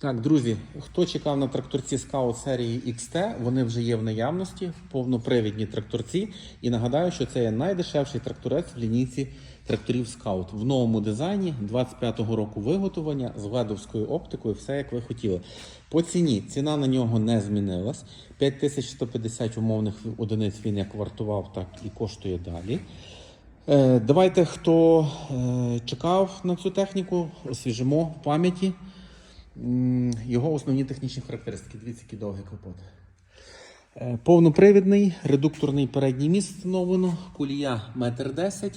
Так, друзі, хто чекав на тракторці Scout серії XT, вони вже є в наявності, повнопривідні тракторці. І нагадаю, що це є найдешевший тракторець в лінійці тракторів Scout в новому дизайні 25-го року виготовлення з ледовською оптикою, все як ви хотіли. По ціні ціна на нього не змінилась. 5150 умовних одиниць він як вартував, так і коштує далі. Е, Давайте, хто е, чекав на цю техніку, освіжимо в пам'яті. Його основні технічні характеристики. Дивіться, який довгий капот. Е, Повнопривідний, редукторний передній міст встановлено, кулія 1,10 м.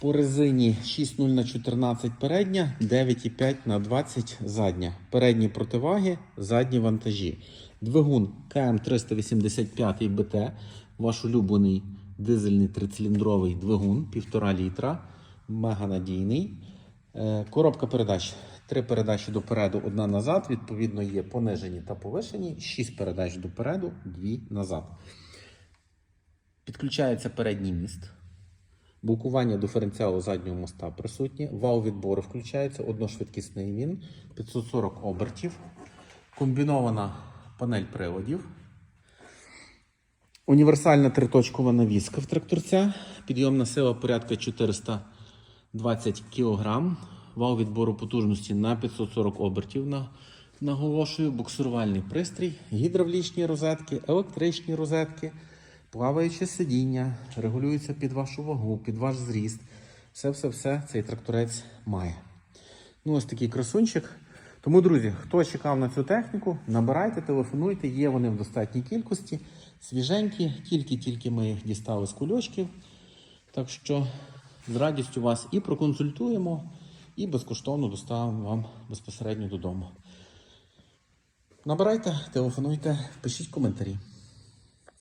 По резині 6,0 на 14 передня, 9,5 на 20 задня. Передні противаги, задні вантажі. Двигун КМ385 БТ, ваш улюблений дизельний трициліндровий двигун, 1,5 літра, мега надійний. Е, Коробка передач. Три передачі допереду, одна назад. Відповідно, є понижені та повишені. Шість передач допереду, дві назад. Підключається передній міст. Блокування диференціалу заднього моста присутнє. Вал відбору включається, одношвидкісний він, 540 обертів. Комбінована панель приводів. Універсальна триточкова навіска в тракторця. Підйомна сила порядка 420 кг. Вал відбору потужності на 540 обертів. На, наголошую, буксирувальний пристрій, гідравлічні розетки, електричні розетки, плаваюче сидіння, регулюється під вашу вагу, під ваш зріст. Все-все-все цей тракторець має. Ну, ось такий красунчик. Тому, друзі, хто чекав на цю техніку, набирайте, телефонуйте, є вони в достатній кількості, свіженькі, тільки-тільки ми їх дістали з кульочків. Так що з радістю вас і проконсультуємо, і безкоштовно доставимо вам безпосередньо додому. Набирайте, телефонуйте, пишіть коментарі.